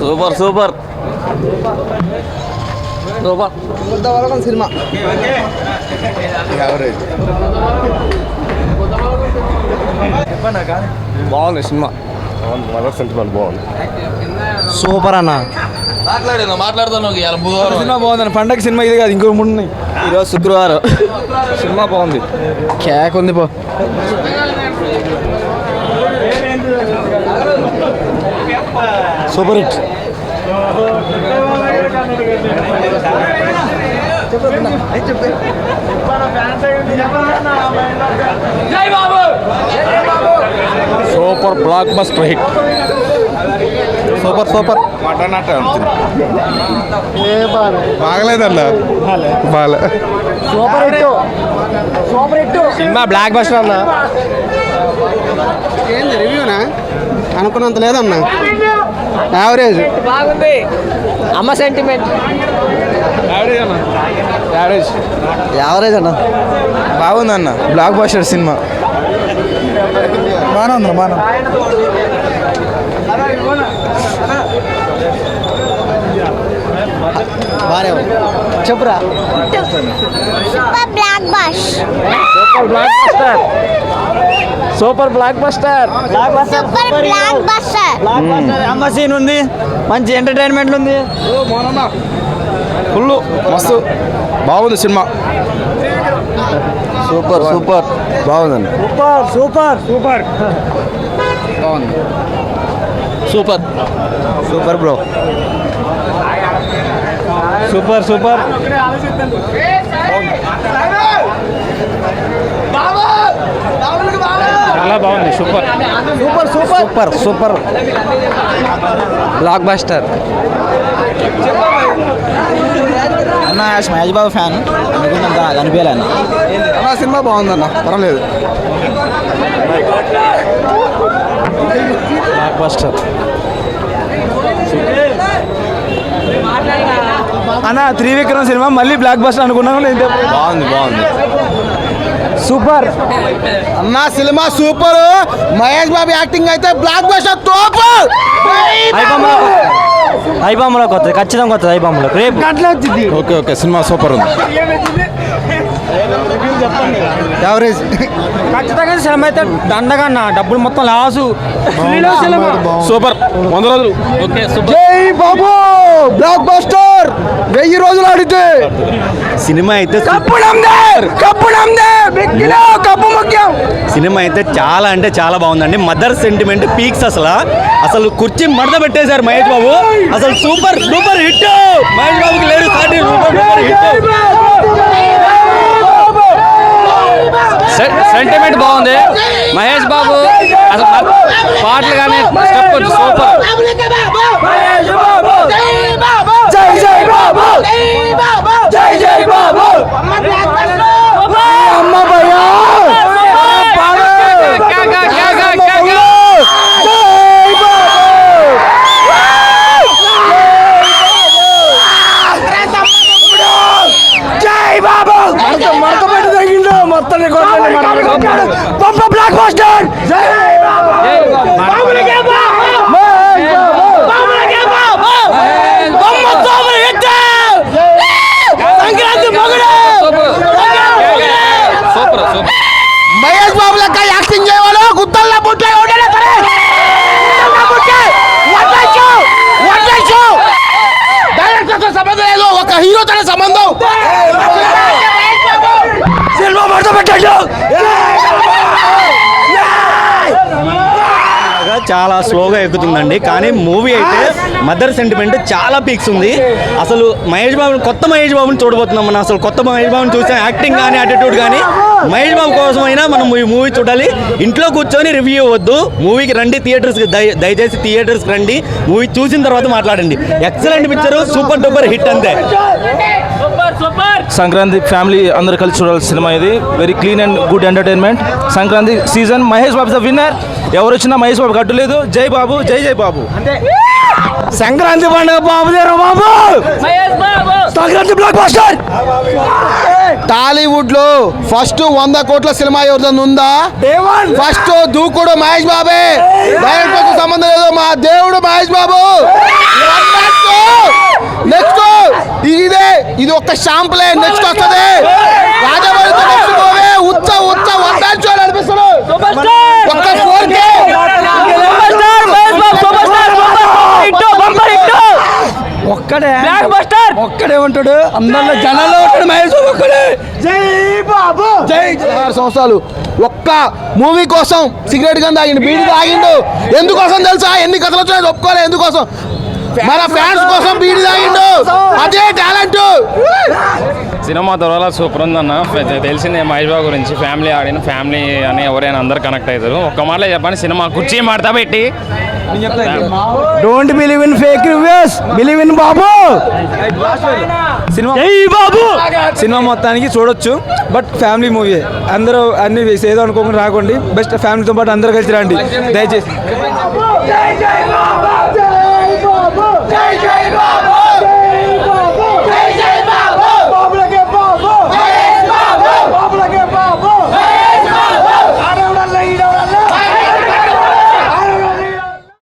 Super super. Super. కొంతవరకు cinema. బాగుంది cinema super అన్న. మాట్లాడాను? మాట్లాడుతాను ఇవాళ బుధవారం. సినిమా బాగుంది. పండగ సినిమా ఇది కాదు ఇంకో మూడు ఉన్నాయి. ఈరోజు శుక్రవారం. సినిమా బాగుంది. కేక్ ఉంది పో. Super hit. Super blockbuster hit. Super super. బాగలేదన్న బాగలే super hit. Super hit. Cinema blockbuster అన్న. ఏంది రివ్యూనా? అనుకున్నంత లేదన్న? యావరేజ్ బాగుంది. అమ్మ సెంటిమెంట్ యావరేజ్ యావరేజ్ అన్న. బాగుందన్న బ్లాక్ బస్టర్ సినిమా బాగానే ఉంది బాగా బాగా చెప్పురా. Super block bus super blockbuster super blockbuster అమ్మ సీన్ ఉంది. మంచి ఎంటర్టైన్మెంట్ ఉంది. ఫుల్ మస్తు. బాగుంది సినిమా. Super super. బాగుందండి. Super super. Super. Super. Super bro. Super super చాలా బాగుంది super. Super super. Super super. Blockbuster అన్న మహేష్ బాబు ఫ్యాన్. అనుకున్నంత కనిపించాలి అన్న అన్న సినిమా బాగుందన్న పర్వాలేదు. బ్లాక్ బస్టర్ అన్న త్రివిక్రమ్ సినిమా మళ్ళీ బ్లాక్ బస్టర్ అనుకున్నాను నేను బాగుంది బాగుంది. సూపర్. అన్న cinema super. Mahesh Babu acting అయితే బ్లాక్ బస్టర్ తోపు. ఐబామ్లో కొత్తది ఖచ్చితంగా కొత్తది ఐబామ్లో రేపు. ఓకే ఓకే సినిమా సూపర్ ఉంది. యావరేజ్ ఖచ్చితంగా సినిమా అయితే దండగా అన్న. డబ్బులు మొత్తం లాసు. సూపర్. వంద రోజులు. Okay super. జై బాబు! బ్లాక్ బస్టర్ వెయ్యి రోజులు ఆడితే. సినిమా అయితే కప్పు నమ్దార్ కప్పు నమ్దార్ బిగ్గిలో కప్పు ముఖ్యం. సినిమా అయితే చాలా అంటే చాలా బాగుందండి. మదర్ సెంటిమెంట్ పీక్స్ అసలు. అసలు కుర్చీ మడత పెట్టేశారు మహేష్ బాబు. అసలు సూపర్ సూపర్ హిట్. మహేష్ బాబుకి లేదు సాటి సూపర్ సూపర్ హిట్. సెంటిమెంట్ బాగుంది. మహేష్ బాబు అసలు పాటలు కానీ స్టెప్ సూపర్. జై జై బాబు! జై జై బాబు అమ్మ భయ్యా జై బాబు మడత పెట్టి తగ్గిండు మొత్తం బ్లాక్ మహేష్ బాబు లెక్క యాక్టింగ్ చేయవాలో గుత్తల్లో బుట్టే ఉండలే సరే డైరెక్టర్తో సంబంధం లేదు ఒక హీరోతోనే సంబంధం చాలా స్లోగా ఎక్కుతుందండి. కానీ మూవీ అయితే మదర్ సెంటిమెంట్ చాలా పీక్స్ ఉంది. అసలు మహేష్ బాబుని కొత్త మహేష్ బాబుని చూడబోతున్నాం మనం. అసలు కొత్త మహేష్ బాబుని చూస్తే యాక్టింగ్ కానీ యాటిట్యూడ్ కానీ. మహేష్ బాబు కోసమైనా మనం ఈ మూవీ చూడాలి. ఇంట్లో కూర్చొని రివ్యూ ఇవ్వద్దు. మూవీకి రండి థియేటర్స్కి దయచేసి థియేటర్స్కి రండి. మూవీ చూసిన తర్వాత మాట్లాడండి. Excellent picture super duper hit అంతే. సంక్రాంతి ఫ్యామిలీ అందరు కలిసి చూడాల్సిన సినిమా ఇది. Very clean and good entertainment Sankranti season Mahesh Babu the winner ఎవరు వచ్చినా మహేష్ బాబు కట్టలేదు జై బాబు జై జై బాబు. సంక్రాంతి పండుగ బాబు బాబు! సంక్రాంతి బ్లాక్ బస్టర్ టాలీవుడ్లో ఫస్ట్ వంద కోట్ల సినిమా ఎవరిదైనా ఉందా? ఫస్ట్ దూకుడు మహేష్ బాబే. డైరెక్టర్ సంబంధం లేదు. మా దేవుడు మహేష్ బాబు. నెక్స్ట్ ఇదే ఇది ఒక షాంపులే నెక్స్ట్ వస్తుంది. రాజమౌళితో నెక్స్ట్ మూవీ ఉచ్చ ఉచ్చ వడ్డాలు చూడాలి అనిపిస్తుంది ఒక్క ఫోర్ కే. ఒక్కడే. ఒక్కడే ఉంటాడు. అందరిలో జనాల్లో ఉంటాడు మహేష్ ఒక్కడే. జై బాబు జై ఆరు సంవత్సరాలు. ఒక్క మూవీ కోసం సిగరెట్ గన్ తాగిండు బీడి తాగిండు. ఎందుకోసం తెలుసా? ఎన్ని కథలు వచ్చాయో ఒప్పుకోలే. ఎందుకోసం? మన ఫ్యాన్స్ కోసం బీడి తాగిండు. అదే టాలెంట్. సినిమా తర్వాత సూపర్ ఉందన్న. తెలిసిందే మహేష్ బాబు గురించి. ఫ్యామిలీ ఆడిన ఫ్యామిలీ అని ఎవరైనా అందరు కనెక్ట్ అవుతారు. ఒక్క మాటలో చెప్పండి సినిమా కుర్చీ మాడతా పెట్టి. Don't believe in fake reviews believe in Babu. Cinema Babu. Cinema మొత్తానికి చూడొచ్చు. బట్ ఫ్యామిలీ మూవీ అందరూ అన్ని ఏదో అనుకోకుండా రాకండి. బెస్ట్ ఫ్యామిలీతో పాటు అందరూ కలిసి రండి. దయచేసి.